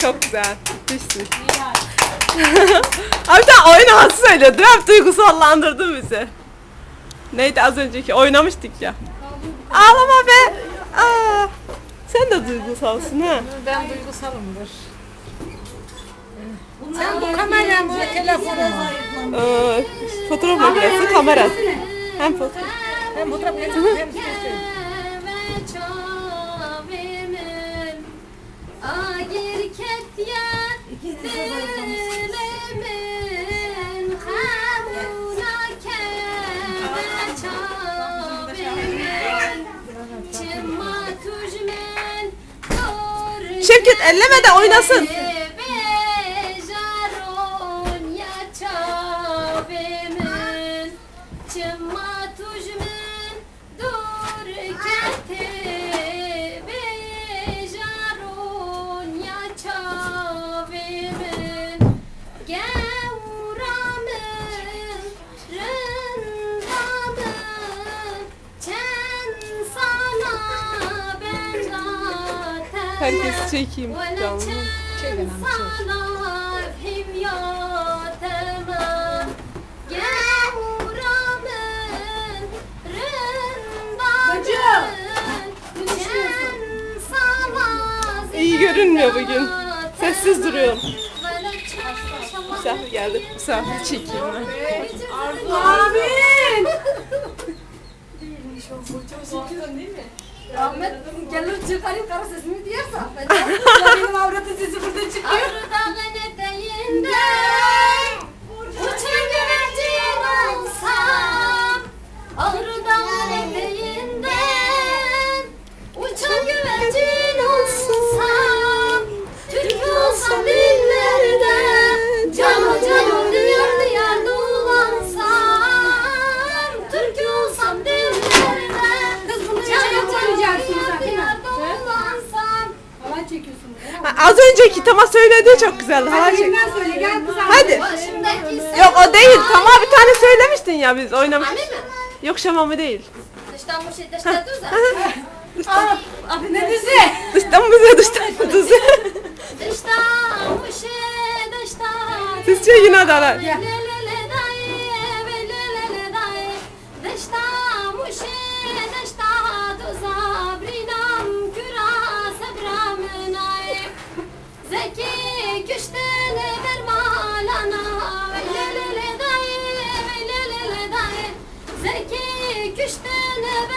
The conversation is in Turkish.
Çok güzel. Düşsün. Abi sen oynaması söylüyordun. Hep duygusallandırdın bizi. Neydi az önceki? Oynamıştık ya. Ağlama be. Aa, sen de duygusalsın ha. Ben duygusalımdır. Sen bu kameramı, telefonu, Ee, fotoğraf makinesi, kamera. Hem fotoğraf. hem fotoğraf hem hem Şevket elleme oynasın. Herkes çekeyim canlı. Çek. İyi görünmüyor bugün. Sessiz duruyorum. Misafir geldi. Misafir çekeyim ben. Amin. Ahmet gelir çıkarayım kara sesimi diyerse. Benim avratın sesi burada çıkıyor. Uçan Az önceki Tama söylediği çok güzeldi. Hala çek. Yeniden söyle gel Hadi. Yok o değil. Tama bir tane söylemiştin ya biz oynamış. Hani mi? Yok şamamı değil. Dıştan bu şey dıştan düze Abi ne dizi? Dıştan bize dıştan düzü. Dıştan bu şey dıştan Siz çekin hadi hala. Lelele zeki küştene